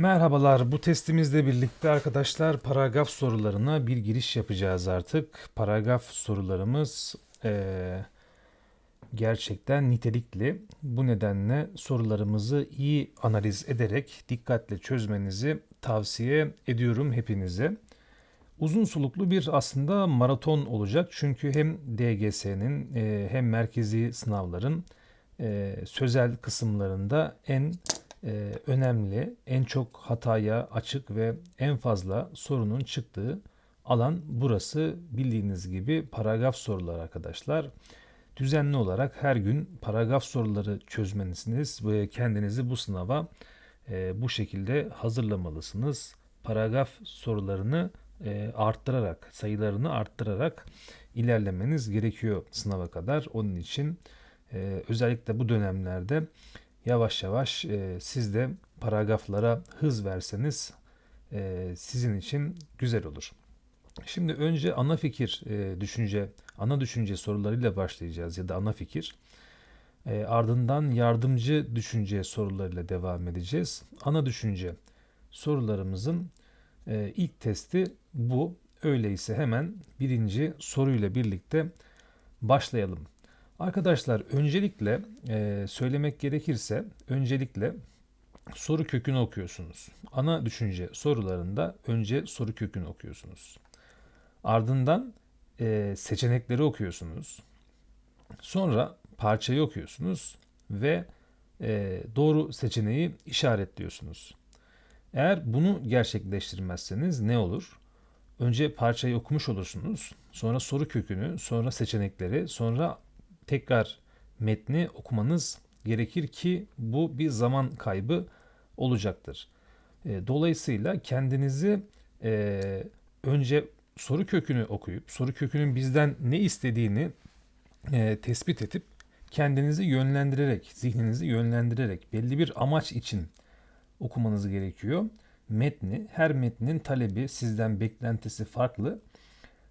Merhabalar. Bu testimizle birlikte arkadaşlar paragraf sorularına bir giriş yapacağız artık. Paragraf sorularımız eee, gerçekten nitelikli. Bu nedenle sorularımızı iyi analiz ederek dikkatle çözmenizi tavsiye ediyorum hepinize. Uzun soluklu bir aslında maraton olacak. Çünkü hem DGS'nin e, hem merkezi sınavların e, sözel kısımlarında en e, önemli, en çok hataya açık ve en fazla sorunun çıktığı alan burası. Bildiğiniz gibi paragraf soruları arkadaşlar. Düzenli olarak her gün paragraf soruları çözmelisiniz ve kendinizi bu sınava e, bu şekilde hazırlamalısınız. Paragraf sorularını e, arttırarak, sayılarını arttırarak ilerlemeniz gerekiyor sınava kadar. Onun için e, özellikle bu dönemlerde yavaş yavaş e, siz de paragraflara hız verseniz e, sizin için güzel olur. Şimdi önce ana fikir e, düşünce, ana düşünce sorularıyla başlayacağız ya da ana fikir. E, ardından yardımcı düşünce sorularıyla devam edeceğiz. Ana düşünce sorularımızın e, ilk testi bu. Öyleyse hemen birinci soruyla birlikte başlayalım. Arkadaşlar öncelikle e, söylemek gerekirse öncelikle soru kökünü okuyorsunuz. Ana düşünce sorularında önce soru kökünü okuyorsunuz. Ardından e, seçenekleri okuyorsunuz. Sonra parçayı okuyorsunuz ve e, doğru seçeneği işaretliyorsunuz. Eğer bunu gerçekleştirmezseniz ne olur? Önce parçayı okumuş olursunuz. Sonra soru kökünü, sonra seçenekleri, sonra tekrar metni okumanız gerekir ki bu bir zaman kaybı olacaktır. E, dolayısıyla kendinizi e, önce soru kökünü okuyup soru kökünün bizden ne istediğini e, tespit edip kendinizi yönlendirerek, zihninizi yönlendirerek belli bir amaç için okumanız gerekiyor. Metni, her metnin talebi, sizden beklentisi farklı.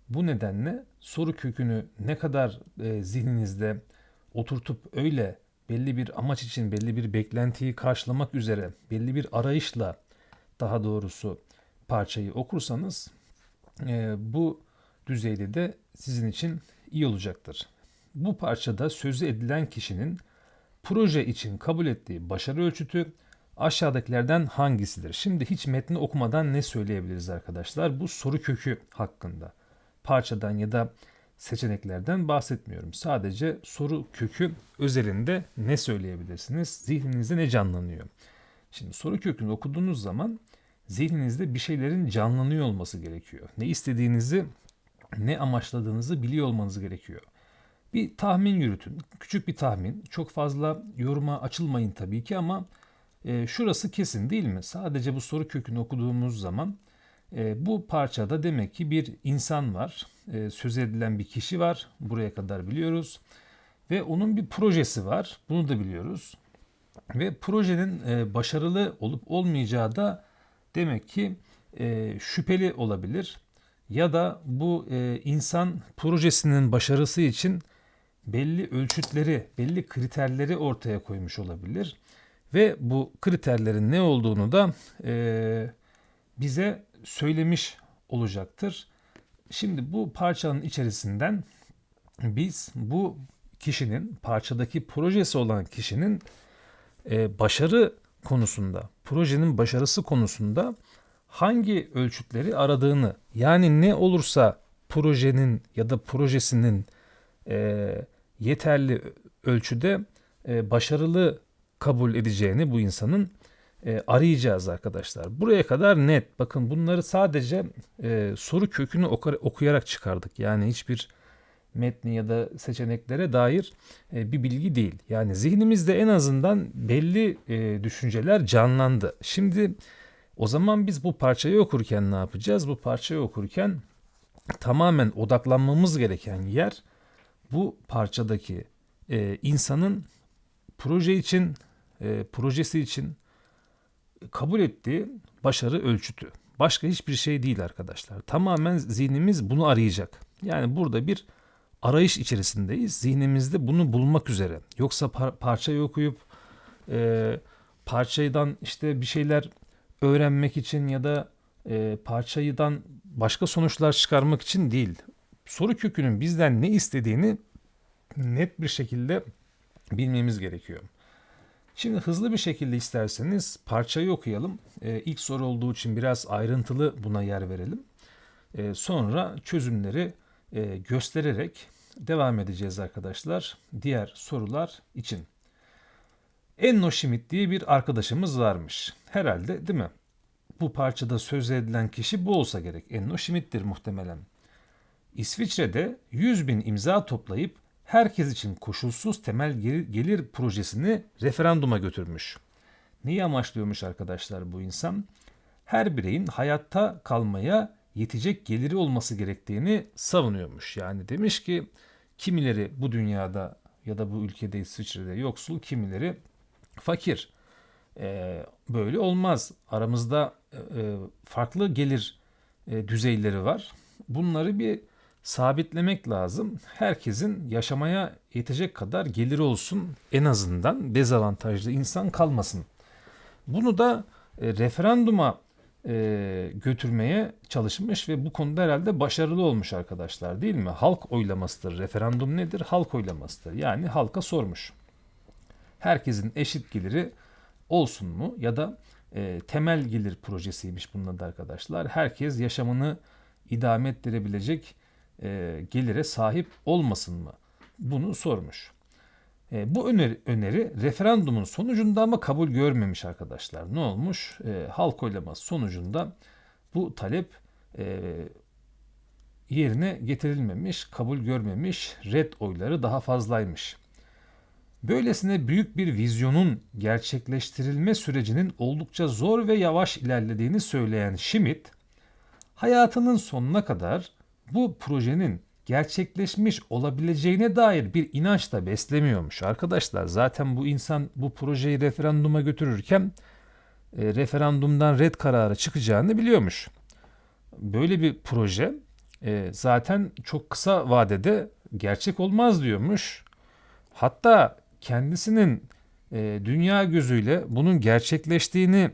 Bu nedenle soru kökünü ne kadar e, zihninizde oturtup öyle belli bir amaç için belli bir beklentiyi karşılamak üzere belli bir arayışla daha doğrusu parçayı okursanız e, bu düzeyde de sizin için iyi olacaktır. Bu parçada sözü edilen kişinin proje için kabul ettiği başarı ölçütü aşağıdakilerden hangisidir? Şimdi hiç metni okumadan ne söyleyebiliriz arkadaşlar? Bu soru kökü hakkında. Parçadan ya da seçeneklerden bahsetmiyorum. Sadece soru kökü özelinde ne söyleyebilirsiniz? Zihninizde ne canlanıyor? Şimdi soru kökünü okuduğunuz zaman zihninizde bir şeylerin canlanıyor olması gerekiyor. Ne istediğinizi, ne amaçladığınızı biliyor olmanız gerekiyor. Bir tahmin yürütün. Küçük bir tahmin. Çok fazla yoruma açılmayın tabii ki ama e, şurası kesin değil mi? Sadece bu soru kökünü okuduğumuz zaman e, bu parçada demek ki bir insan var. E, söz edilen bir kişi var. Buraya kadar biliyoruz. Ve onun bir projesi var. Bunu da biliyoruz. Ve projenin e, başarılı olup olmayacağı da demek ki e, şüpheli olabilir. Ya da bu e, insan projesinin başarısı için belli ölçütleri, belli kriterleri ortaya koymuş olabilir. Ve bu kriterlerin ne olduğunu da e, bize söylemiş olacaktır. Şimdi bu parçanın içerisinden biz bu kişinin parçadaki projesi olan kişinin e, başarı konusunda, projenin başarısı konusunda hangi ölçütleri aradığını yani ne olursa projenin ya da projesinin e, yeterli ölçüde e, başarılı kabul edeceğini bu insanın e, arayacağız arkadaşlar. Buraya kadar net. Bakın bunları sadece e, soru kökünü okuyarak çıkardık. Yani hiçbir metni ya da seçeneklere dair e, bir bilgi değil. Yani zihnimizde en azından belli düşünceler canlandı. Şimdi o zaman biz bu parçayı okurken ne yapacağız? Bu parçayı okurken tamamen odaklanmamız gereken yer bu parçadaki insanın proje için, e, projesi için kabul ettiği başarı ölçütü. Başka hiçbir şey değil arkadaşlar. Tamamen zihnimiz bunu arayacak. Yani burada bir arayış içerisindeyiz. Zihnimizde bunu bulmak üzere. Yoksa par- parçayı okuyup e, parçadan işte bir şeyler öğrenmek için ya da e, parçayıdan başka sonuçlar çıkarmak için değil. Soru kökünün bizden ne istediğini net bir şekilde bilmemiz gerekiyor. Şimdi hızlı bir şekilde isterseniz parçayı okuyalım. E, ilk soru olduğu için biraz ayrıntılı buna yer verelim. E, sonra çözümleri e, göstererek devam edeceğiz arkadaşlar diğer sorular için. Enno Schmidt diye bir arkadaşımız varmış. Herhalde değil mi? Bu parçada söz edilen kişi bu olsa gerek. Enno Schmidt'tir muhtemelen. İsviçre'de 100 bin imza toplayıp herkes için koşulsuz temel gelir projesini referanduma götürmüş. Neyi amaçlıyormuş arkadaşlar bu insan? Her bireyin hayatta kalmaya yetecek geliri olması gerektiğini savunuyormuş. Yani demiş ki kimileri bu dünyada ya da bu ülkede İsviçre'de yoksul, kimileri fakir. Ee, böyle olmaz. Aramızda e, farklı gelir e, düzeyleri var. Bunları bir sabitlemek lazım. Herkesin yaşamaya yetecek kadar geliri olsun. En azından dezavantajlı insan kalmasın. Bunu da e, referanduma e, götürmeye çalışmış ve bu konuda herhalde başarılı olmuş arkadaşlar değil mi? Halk oylamasıdır. Referandum nedir? Halk oylamasıdır. Yani halka sormuş. Herkesin eşit geliri olsun mu? Ya da e, temel gelir projesiymiş bunun adı arkadaşlar. Herkes yaşamını idame ettirebilecek e, gelire sahip olmasın mı? Bunu sormuş. E, bu öneri, öneri referandumun sonucunda ama kabul görmemiş arkadaşlar. Ne olmuş? E, halk oylaması sonucunda bu talep e, yerine getirilmemiş, kabul görmemiş, red oyları daha fazlaymış. Böylesine büyük bir vizyonun gerçekleştirilme sürecinin oldukça zor ve yavaş ilerlediğini söyleyen Schmidt, hayatının sonuna kadar bu projenin gerçekleşmiş olabileceğine dair bir inanç da beslemiyormuş. Arkadaşlar zaten bu insan bu projeyi referanduma götürürken e, referandumdan red kararı çıkacağını biliyormuş. Böyle bir proje e, zaten çok kısa vadede gerçek olmaz diyormuş. Hatta kendisinin e, dünya gözüyle bunun gerçekleştiğini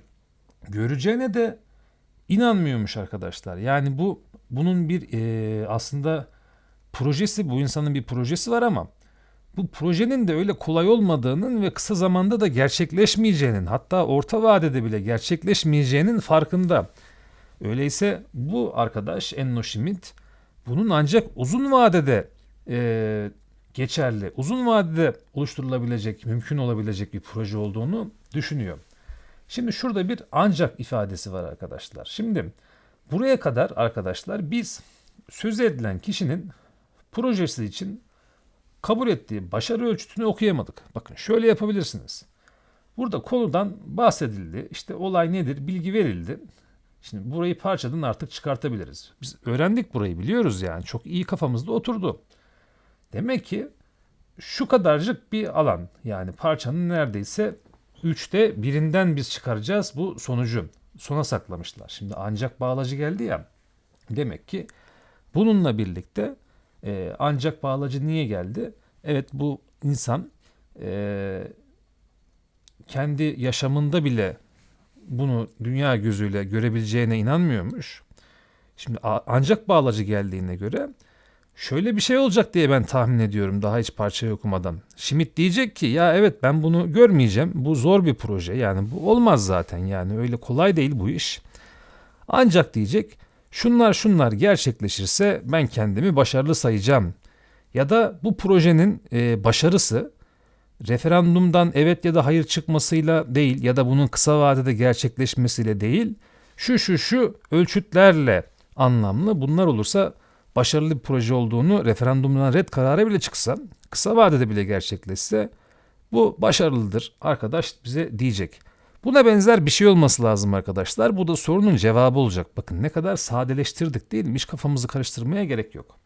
göreceğine de inanmıyormuş arkadaşlar. Yani bu bunun bir e, aslında projesi bu insanın bir projesi var ama bu projenin de öyle kolay olmadığının ve kısa zamanda da gerçekleşmeyeceğinin hatta orta vadede bile gerçekleşmeyeceğinin farkında. Öyleyse bu arkadaş Enno Schmidt bunun ancak uzun vadede e, geçerli, uzun vadede oluşturulabilecek, mümkün olabilecek bir proje olduğunu düşünüyor. Şimdi şurada bir ancak ifadesi var arkadaşlar. Şimdi buraya kadar arkadaşlar biz söz edilen kişinin projesi için kabul ettiği başarı ölçütünü okuyamadık. Bakın şöyle yapabilirsiniz. Burada konudan bahsedildi. İşte olay nedir? Bilgi verildi. Şimdi burayı parçadan artık çıkartabiliriz. Biz öğrendik burayı biliyoruz yani. Çok iyi kafamızda oturdu. Demek ki şu kadarcık bir alan yani parçanın neredeyse üçte birinden biz çıkaracağız bu sonucu. Sona saklamışlar. Şimdi ancak bağlacı geldi ya. Demek ki bununla birlikte e, ancak bağlacı niye geldi? Evet bu insan e, kendi yaşamında bile bunu dünya gözüyle görebileceğine inanmıyormuş. Şimdi ancak bağlacı geldiğine göre şöyle bir şey olacak diye ben tahmin ediyorum daha hiç parçayı okumadan. Schmidt diyecek ki ya evet ben bunu görmeyeceğim. Bu zor bir proje yani bu olmaz zaten yani öyle kolay değil bu iş. Ancak diyecek şunlar şunlar gerçekleşirse ben kendimi başarılı sayacağım. Ya da bu projenin e, başarısı referandumdan evet ya da hayır çıkmasıyla değil ya da bunun kısa vadede gerçekleşmesiyle değil şu şu şu ölçütlerle anlamlı bunlar olursa başarılı bir proje olduğunu referandumdan red kararı bile çıksa kısa vadede bile gerçekleşse bu başarılıdır arkadaş bize diyecek. Buna benzer bir şey olması lazım arkadaşlar. Bu da sorunun cevabı olacak. Bakın ne kadar sadeleştirdik değil mi? Hiç kafamızı karıştırmaya gerek yok.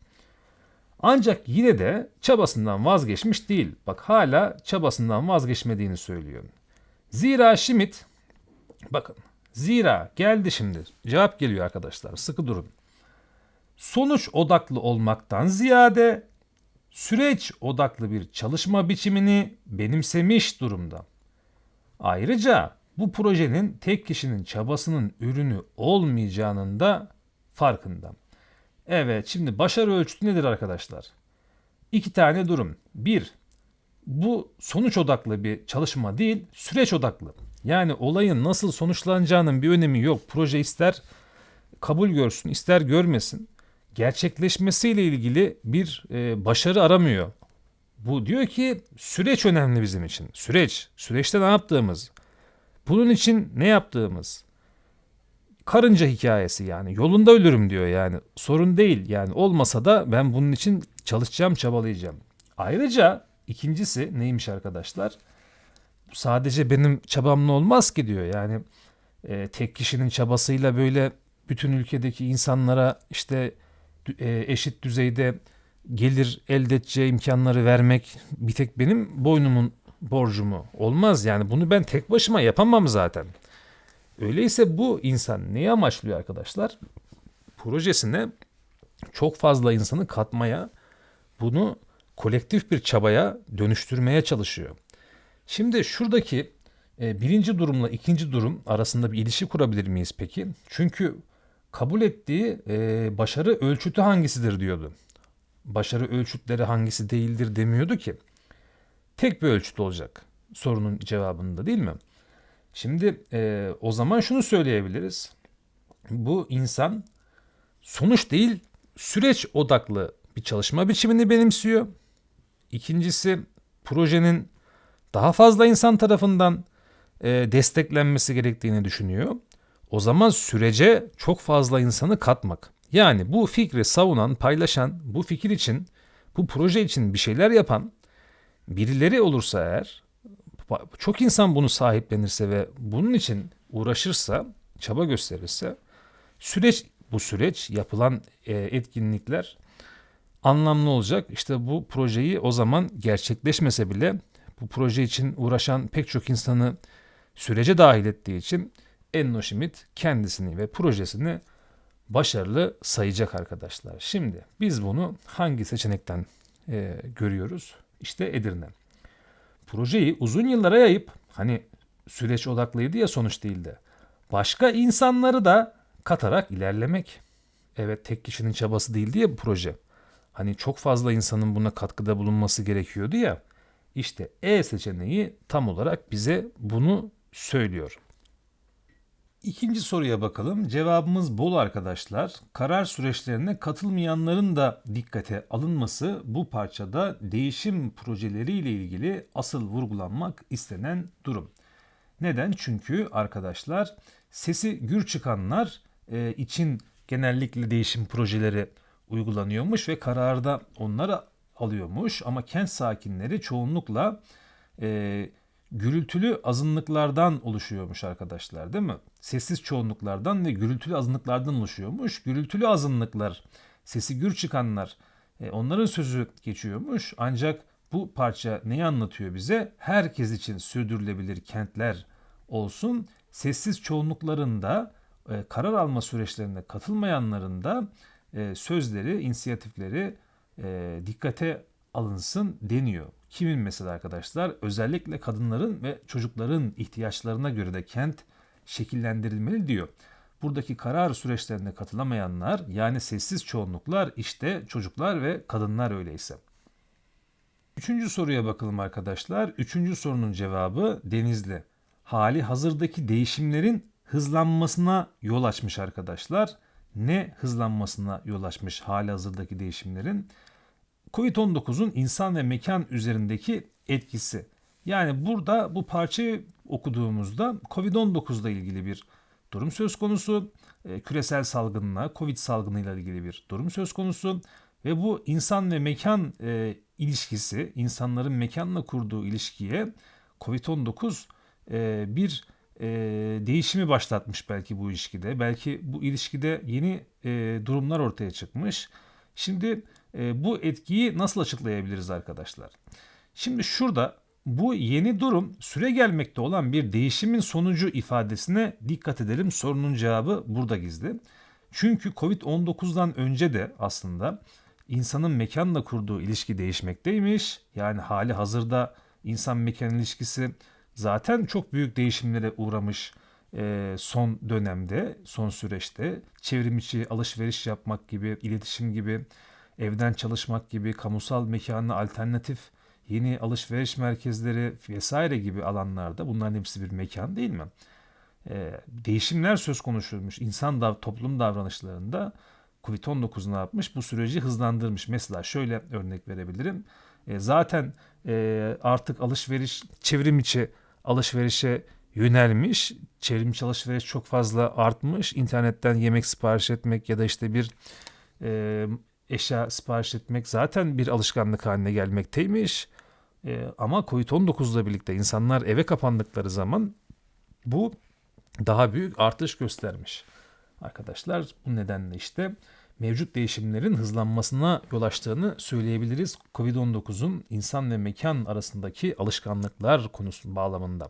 Ancak yine de çabasından vazgeçmiş değil. Bak hala çabasından vazgeçmediğini söylüyor. Zira Schmidt bakın zira geldi şimdi. Cevap geliyor arkadaşlar. Sıkı durun. Sonuç odaklı olmaktan ziyade süreç odaklı bir çalışma biçimini benimsemiş durumda. Ayrıca bu projenin tek kişinin çabasının ürünü olmayacağının da farkında. Evet şimdi başarı ölçütü nedir arkadaşlar? İki tane durum. Bir, bu sonuç odaklı bir çalışma değil, süreç odaklı. Yani olayın nasıl sonuçlanacağının bir önemi yok. Proje ister kabul görsün, ister görmesin. Gerçekleşmesiyle ilgili bir e, başarı aramıyor. Bu diyor ki süreç önemli bizim için. Süreç. Süreçte ne yaptığımız. Bunun için ne yaptığımız. Karınca hikayesi yani. Yolunda ölürüm diyor yani. Sorun değil yani. Olmasa da ben bunun için çalışacağım, çabalayacağım. Ayrıca ikincisi neymiş arkadaşlar? Sadece benim çabamla olmaz ki diyor. Yani e, tek kişinin çabasıyla böyle bütün ülkedeki insanlara işte eşit düzeyde gelir elde edeceği imkanları vermek bir tek benim boynumun borcu mu? Olmaz yani bunu ben tek başıma yapamam zaten. Öyleyse bu insan neyi amaçlıyor arkadaşlar? Projesine çok fazla insanı katmaya, bunu kolektif bir çabaya dönüştürmeye çalışıyor. Şimdi şuradaki e, birinci durumla ikinci durum arasında bir ilişki kurabilir miyiz peki? Çünkü kabul ettiği e, başarı ölçütü hangisidir diyordu. Başarı ölçütleri hangisi değildir demiyordu ki. Tek bir ölçüt olacak sorunun cevabında değil mi? Şimdi e, o zaman şunu söyleyebiliriz. Bu insan sonuç değil süreç odaklı bir çalışma biçimini benimsiyor. İkincisi projenin daha fazla insan tarafından e, desteklenmesi gerektiğini düşünüyor. O zaman sürece çok fazla insanı katmak. Yani bu fikri savunan, paylaşan, bu fikir için, bu proje için bir şeyler yapan birileri olursa eğer, çok insan bunu sahiplenirse ve bunun için uğraşırsa, çaba gösterirse, süreç bu süreç, yapılan e, etkinlikler anlamlı olacak. İşte bu projeyi o zaman gerçekleşmese bile bu proje için uğraşan pek çok insanı sürece dahil ettiği için Enno Schmidt kendisini ve projesini başarılı sayacak arkadaşlar. Şimdi biz bunu hangi seçenekten e, görüyoruz? İşte Edirne. Projeyi uzun yıllara yayıp hani süreç odaklıydı ya sonuç değildi. Başka insanları da katarak ilerlemek. Evet tek kişinin çabası değildi ya bu proje. Hani çok fazla insanın buna katkıda bulunması gerekiyordu ya. İşte E seçeneği tam olarak bize bunu söylüyor. İkinci soruya bakalım. Cevabımız bol arkadaşlar. Karar süreçlerine katılmayanların da dikkate alınması bu parçada değişim projeleriyle ilgili asıl vurgulanmak istenen durum. Neden? Çünkü arkadaşlar sesi gür çıkanlar e, için genellikle değişim projeleri uygulanıyormuş ve kararda onları alıyormuş ama kent sakinleri çoğunlukla e, gürültülü azınlıklardan oluşuyormuş arkadaşlar değil mi? Sessiz çoğunluklardan ve gürültülü azınlıklardan oluşuyormuş. Gürültülü azınlıklar, sesi gür çıkanlar e, onların sözü geçiyormuş. Ancak bu parça neyi anlatıyor bize? Herkes için sürdürülebilir kentler olsun. Sessiz çoğunlukların da e, karar alma süreçlerine katılmayanların da e, sözleri, inisiyatifleri dikkate alınsın deniyor. Kimin mesela arkadaşlar? Özellikle kadınların ve çocukların ihtiyaçlarına göre de kent şekillendirilmeli diyor. Buradaki karar süreçlerine katılamayanlar yani sessiz çoğunluklar işte çocuklar ve kadınlar öyleyse. Üçüncü soruya bakalım arkadaşlar. Üçüncü sorunun cevabı Denizli. Hali hazırdaki değişimlerin hızlanmasına yol açmış arkadaşlar. Ne hızlanmasına yol açmış hali hazırdaki değişimlerin? Covid-19'un insan ve mekan üzerindeki etkisi. Yani burada bu parçayı okuduğumuzda Covid-19 ile ilgili bir durum söz konusu. E, küresel salgınla, Covid salgınıyla ilgili bir durum söz konusu. Ve bu insan ve mekan e, ilişkisi, insanların mekanla kurduğu ilişkiye Covid-19 e, bir e, değişimi başlatmış belki bu ilişkide. Belki bu ilişkide yeni e, durumlar ortaya çıkmış. Şimdi e, bu etkiyi nasıl açıklayabiliriz arkadaşlar? Şimdi şurada bu yeni durum süre gelmekte olan bir değişimin sonucu ifadesine dikkat edelim. Sorunun cevabı burada gizli. Çünkü Covid-19'dan önce de aslında insanın mekanla kurduğu ilişki değişmekteymiş. Yani hali hazırda insan mekan ilişkisi zaten çok büyük değişimlere uğramış e, son dönemde, son süreçte çevrim içi alışveriş yapmak gibi, iletişim gibi, evden çalışmak gibi, kamusal mekana alternatif yeni alışveriş merkezleri vesaire gibi alanlarda bunların hepsi bir mekan değil mi? E, değişimler söz konuşulmuş insan da toplum davranışlarında Covid-19 ne yapmış? Bu süreci hızlandırmış. Mesela şöyle örnek verebilirim. E, zaten e, artık alışveriş çevrim içi alışverişe yönelmiş. Çevrim içi alışveriş çok fazla artmış. İnternetten yemek sipariş etmek ya da işte bir e, eşya sipariş etmek zaten bir alışkanlık haline gelmekteymiş. E, ama Covid-19 ile birlikte insanlar eve kapandıkları zaman bu daha büyük artış göstermiş. Arkadaşlar bu nedenle işte mevcut değişimlerin hızlanmasına yol açtığını söyleyebiliriz Covid-19'un insan ve mekan arasındaki alışkanlıklar konusu bağlamında.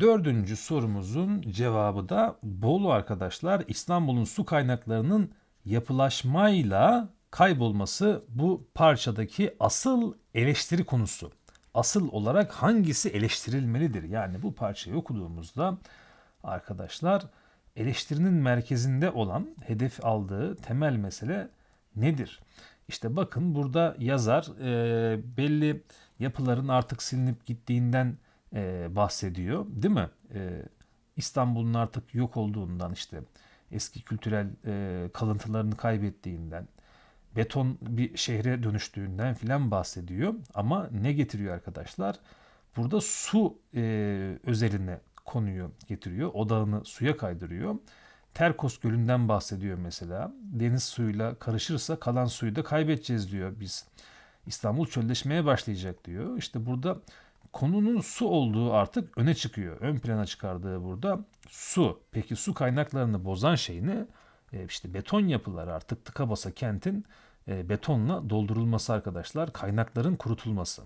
Dördüncü sorumuzun cevabı da Bolu arkadaşlar. İstanbul'un su kaynaklarının yapılaşmayla kaybolması bu parçadaki asıl eleştiri konusu. Asıl olarak hangisi eleştirilmelidir? Yani bu parçayı okuduğumuzda arkadaşlar eleştirinin merkezinde olan hedef aldığı temel mesele nedir? İşte bakın burada yazar e, belli yapıların artık silinip gittiğinden e, bahsediyor değil mi? E, İstanbul'un artık yok olduğundan işte eski kültürel e, kalıntılarını kaybettiğinden beton bir şehre dönüştüğünden filan bahsediyor. Ama ne getiriyor arkadaşlar? Burada su e, özeline konuyu getiriyor. Odağını suya kaydırıyor. Terkos Gölü'nden bahsediyor mesela. Deniz suyuyla karışırsa kalan suyu da kaybedeceğiz diyor biz. İstanbul çölleşmeye başlayacak diyor. İşte burada konunun su olduğu artık öne çıkıyor. Ön plana çıkardığı burada su. Peki su kaynaklarını bozan şey ne? E işte beton yapılar artık tıka basa kentin e, betonla doldurulması arkadaşlar. Kaynakların kurutulması.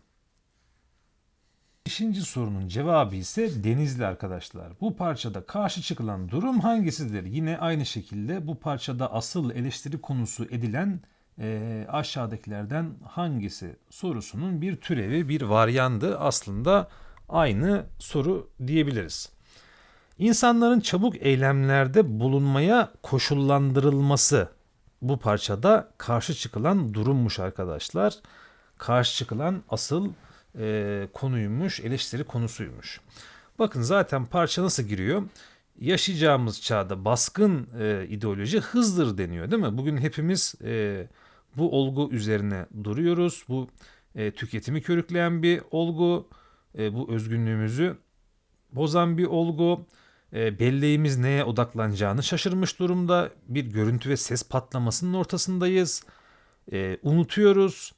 Beşinci sorunun cevabı ise denizli arkadaşlar. Bu parçada karşı çıkılan durum hangisidir? Yine aynı şekilde bu parçada asıl eleştiri konusu edilen e, aşağıdakilerden hangisi sorusunun bir türevi, bir varyandı. Aslında aynı soru diyebiliriz. İnsanların çabuk eylemlerde bulunmaya koşullandırılması bu parçada karşı çıkılan durummuş arkadaşlar. Karşı çıkılan asıl e, konuymuş, eleştiri konusuymuş. Bakın zaten parça nasıl giriyor? Yaşayacağımız çağda baskın e, ideoloji hızdır deniyor değil mi? Bugün hepimiz e, bu olgu üzerine duruyoruz. Bu e, tüketimi körükleyen bir olgu, e, bu özgünlüğümüzü bozan bir olgu. E, belleğimiz neye odaklanacağını şaşırmış durumda. Bir görüntü ve ses patlamasının ortasındayız. E, unutuyoruz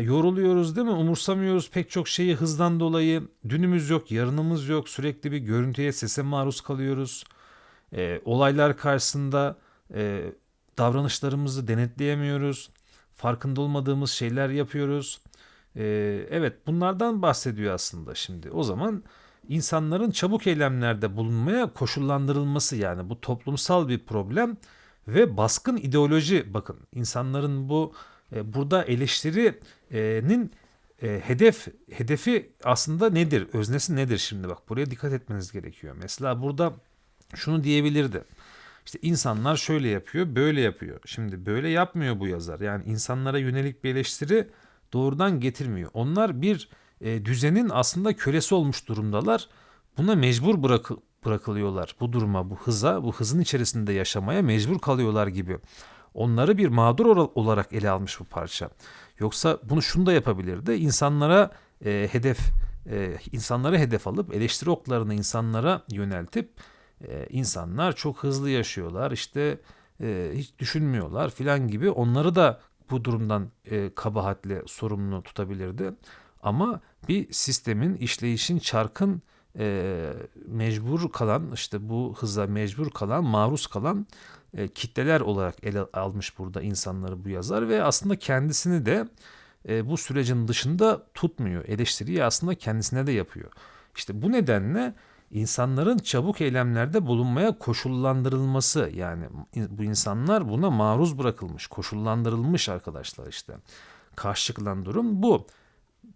yoruluyoruz değil mi? Umursamıyoruz pek çok şeyi hızdan dolayı. Dünümüz yok, yarınımız yok. Sürekli bir görüntüye, sese maruz kalıyoruz. E, olaylar karşısında e, davranışlarımızı denetleyemiyoruz. Farkında olmadığımız şeyler yapıyoruz. E, evet bunlardan bahsediyor aslında şimdi. O zaman insanların çabuk eylemlerde bulunmaya koşullandırılması yani bu toplumsal bir problem ve baskın ideoloji bakın insanların bu e, burada eleştirinin e, hedef hedefi aslında nedir? Öznesi nedir şimdi bak buraya dikkat etmeniz gerekiyor. Mesela burada şunu diyebilirdi. İşte insanlar şöyle yapıyor, böyle yapıyor. Şimdi böyle yapmıyor bu yazar. Yani insanlara yönelik bir eleştiri doğrudan getirmiyor. Onlar bir e, düzenin aslında kölesi olmuş durumdalar. Buna mecbur bırak bırakılıyorlar. Bu duruma, bu hıza, bu hızın içerisinde yaşamaya mecbur kalıyorlar gibi. Onları bir mağdur olarak ele almış bu parça. Yoksa bunu şunu da yapabilirdi. İnsanlara e, hedef e, insanları hedef alıp eleştiri oklarını insanlara yöneltip e, insanlar çok hızlı yaşıyorlar. işte e, hiç düşünmüyorlar filan gibi onları da bu durumdan e, kabahatle sorumlu tutabilirdi. Ama bir sistemin işleyişin çarkın e, mecbur kalan işte bu hıza mecbur kalan maruz kalan e, kitleler olarak ele almış burada insanları bu yazar ve aslında kendisini de e, bu sürecin dışında tutmuyor. Eleştiriyi aslında kendisine de yapıyor. İşte bu nedenle insanların çabuk eylemlerde bulunmaya koşullandırılması yani bu insanlar buna maruz bırakılmış, koşullandırılmış arkadaşlar işte. Karşı çıkılan durum bu.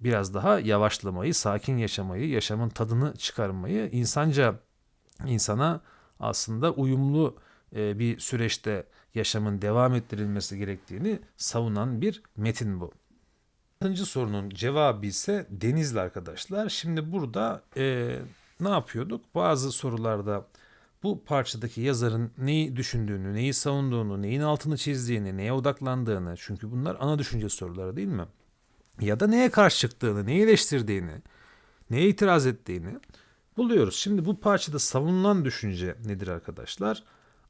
biraz daha yavaşlamayı, sakin yaşamayı, yaşamın tadını çıkarmayı, insanca insana aslında uyumlu e, bir süreçte yaşamın devam ettirilmesi gerektiğini savunan bir metin bu. Altıncı sorunun cevabı ise Denizli arkadaşlar. Şimdi burada e, ne yapıyorduk? Bazı sorularda bu parçadaki yazarın neyi düşündüğünü, neyi savunduğunu, neyin altını çizdiğini, neye odaklandığını çünkü bunlar ana düşünce soruları değil mi? Ya da neye karşı çıktığını, neyi eleştirdiğini, neye itiraz ettiğini buluyoruz. Şimdi bu parçada savunulan düşünce nedir arkadaşlar?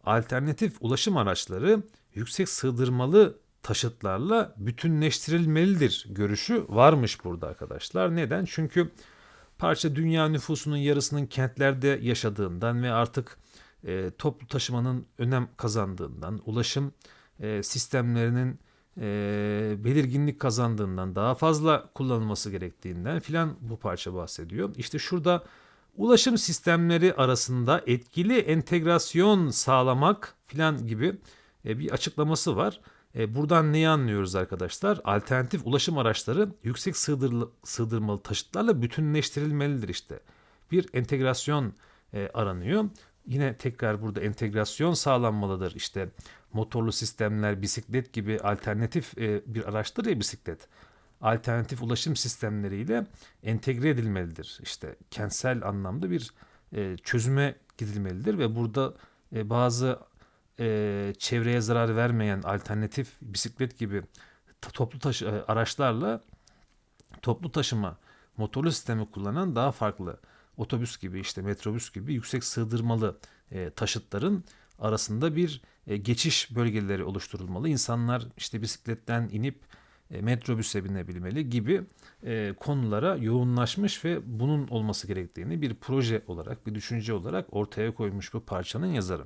Alternatif ulaşım araçları yüksek sığdırmalı taşıtlarla bütünleştirilmelidir görüşü varmış burada arkadaşlar. Neden? Çünkü parça dünya nüfusunun yarısının kentlerde yaşadığından ve artık e, toplu taşımanın önem kazandığından, ulaşım e, sistemlerinin e, belirginlik kazandığından, daha fazla kullanılması gerektiğinden filan bu parça bahsediyor. İşte şurada ulaşım sistemleri arasında etkili entegrasyon sağlamak filan gibi e, bir açıklaması var. E, buradan neyi anlıyoruz arkadaşlar? Alternatif ulaşım araçları yüksek sığdırlı, sığdırmalı taşıtlarla bütünleştirilmelidir işte. Bir entegrasyon e, aranıyor. Yine tekrar burada entegrasyon sağlanmalıdır. İşte motorlu sistemler, bisiklet gibi alternatif e, bir araçtır ya bisiklet. Alternatif ulaşım sistemleriyle entegre edilmelidir. İşte kentsel anlamda bir e, çözüme gidilmelidir ve burada e, bazı e, çevreye zarar vermeyen alternatif bisiklet gibi toplu taşı araçlarla toplu taşıma motorlu sistemi kullanan daha farklı otobüs gibi işte metrobüs gibi yüksek sığdırmalı e, taşıtların arasında bir e, geçiş bölgeleri oluşturulmalı. İnsanlar işte bisikletten inip e, metrobüse binebilmeli gibi e, konulara yoğunlaşmış ve bunun olması gerektiğini bir proje olarak, bir düşünce olarak ortaya koymuş bu parçanın yazarı.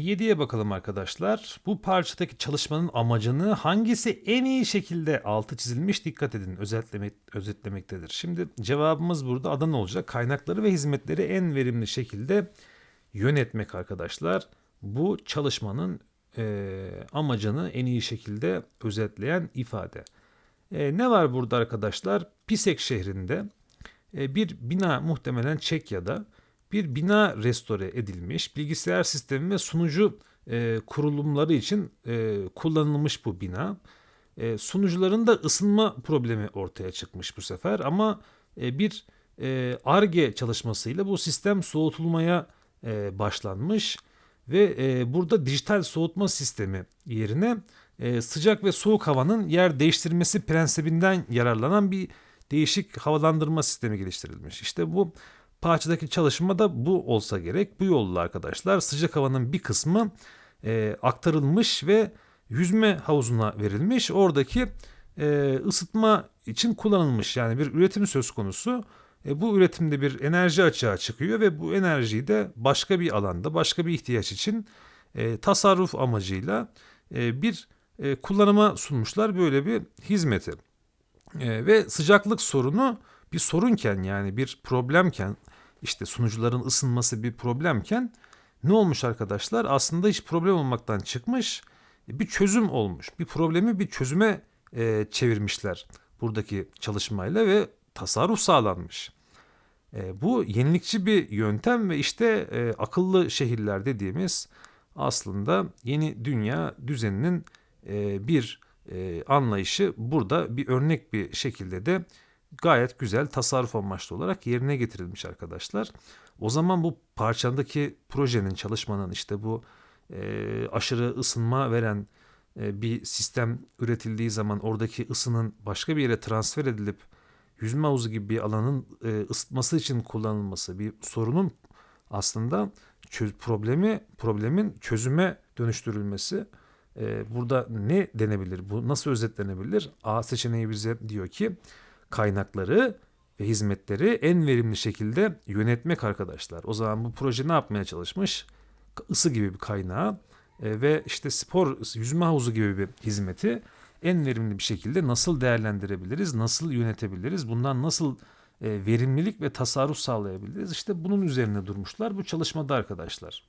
7'ye bakalım arkadaşlar. Bu parçadaki çalışmanın amacını hangisi en iyi şekilde altı çizilmiş dikkat edin özetlemek, özetlemektedir. Şimdi cevabımız burada adan olacak. Kaynakları ve hizmetleri en verimli şekilde yönetmek arkadaşlar. Bu çalışmanın e, amacını en iyi şekilde özetleyen ifade. E, ne var burada arkadaşlar? Pisek şehrinde e, bir bina muhtemelen Çekya'da bir bina restore edilmiş. Bilgisayar sistemi ve sunucu e, kurulumları için e, kullanılmış bu bina. E, sunucuların da ısınma problemi ortaya çıkmış bu sefer ama e, bir ARGE e, çalışmasıyla bu sistem soğutulmaya e, başlanmış ve e, burada dijital soğutma sistemi yerine e, sıcak ve soğuk havanın yer değiştirmesi prensibinden yararlanan bir değişik havalandırma sistemi geliştirilmiş. İşte bu parçadaki çalışma da bu olsa gerek. Bu yolla arkadaşlar sıcak havanın bir kısmı e, aktarılmış ve yüzme havuzuna verilmiş. Oradaki e, ısıtma için kullanılmış. Yani bir üretim söz konusu. E, bu üretimde bir enerji açığa çıkıyor ve bu enerjiyi de başka bir alanda, başka bir ihtiyaç için e, tasarruf amacıyla e, bir e, kullanıma sunmuşlar böyle bir hizmeti. E, ve sıcaklık sorunu bir sorunken yani bir problemken işte sunucuların ısınması bir problemken ne olmuş arkadaşlar? Aslında hiç problem olmaktan çıkmış bir çözüm olmuş. Bir problemi bir çözüme e, çevirmişler buradaki çalışmayla ve tasarruf sağlanmış. E, bu yenilikçi bir yöntem ve işte e, akıllı şehirler dediğimiz aslında yeni dünya düzeninin e, bir e, anlayışı burada bir örnek bir şekilde de gayet güzel tasarruf amaçlı olarak yerine getirilmiş arkadaşlar. O zaman bu parçandaki projenin çalışmanın işte bu e, aşırı ısınma veren e, bir sistem üretildiği zaman oradaki ısının başka bir yere transfer edilip yüzme havuzu gibi bir alanın e, ısıtması için kullanılması bir sorunun aslında çöz, problemi problemin çözüme dönüştürülmesi. E, burada ne denebilir? Bu nasıl özetlenebilir? A seçeneği bize diyor ki kaynakları ve hizmetleri en verimli şekilde yönetmek arkadaşlar. O zaman bu proje ne yapmaya çalışmış? Isı gibi bir kaynağı e, ve işte spor yüzme havuzu gibi bir hizmeti en verimli bir şekilde nasıl değerlendirebiliriz, nasıl yönetebiliriz, bundan nasıl e, verimlilik ve tasarruf sağlayabiliriz? İşte bunun üzerine durmuşlar bu çalışmada arkadaşlar.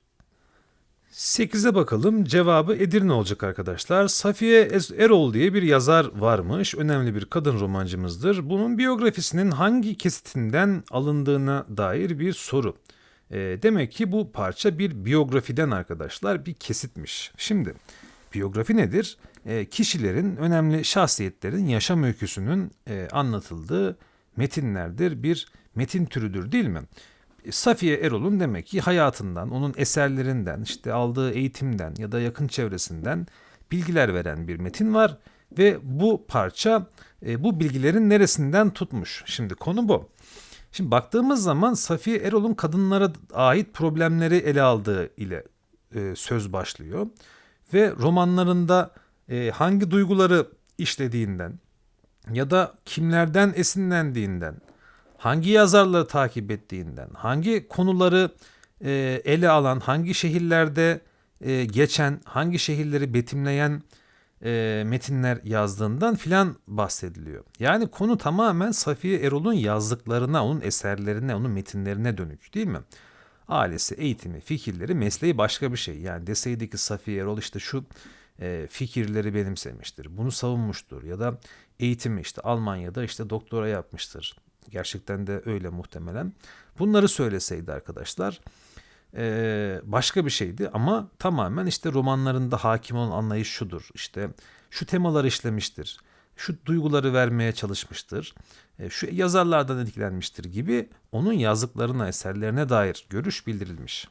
8'e bakalım. Cevabı Edirne olacak arkadaşlar. Safiye Erol diye bir yazar varmış. Önemli bir kadın romancımızdır. Bunun biyografisinin hangi kesitinden alındığına dair bir soru. Ee, demek ki bu parça bir biyografiden arkadaşlar bir kesitmiş. Şimdi biyografi nedir? Ee, kişilerin, önemli şahsiyetlerin yaşam öyküsünün e, anlatıldığı metinlerdir. Bir metin türüdür değil mi? Safiye Erol'un demek ki hayatından, onun eserlerinden, işte aldığı eğitimden ya da yakın çevresinden bilgiler veren bir metin var ve bu parça e, bu bilgilerin neresinden tutmuş. Şimdi konu bu. Şimdi baktığımız zaman Safiye Erol'un kadınlara ait problemleri ele aldığı ile e, söz başlıyor ve romanlarında e, hangi duyguları işlediğinden ya da kimlerden esinlendiğinden, hangi yazarları takip ettiğinden, hangi konuları e, ele alan, hangi şehirlerde e, geçen, hangi şehirleri betimleyen e, metinler yazdığından filan bahsediliyor. Yani konu tamamen Safiye Erol'un yazdıklarına, onun eserlerine, onun metinlerine dönük değil mi? Ailesi, eğitimi, fikirleri, mesleği başka bir şey. Yani deseydi ki Safiye Erol işte şu e, fikirleri benimsemiştir, bunu savunmuştur ya da eğitimi işte Almanya'da işte doktora yapmıştır. Gerçekten de öyle muhtemelen. Bunları söyleseydi arkadaşlar başka bir şeydi ama tamamen işte romanlarında hakim olan anlayış şudur. İşte şu temaları işlemiştir. Şu duyguları vermeye çalışmıştır. Şu yazarlardan etkilenmiştir gibi onun yazdıklarına, eserlerine dair görüş bildirilmiş.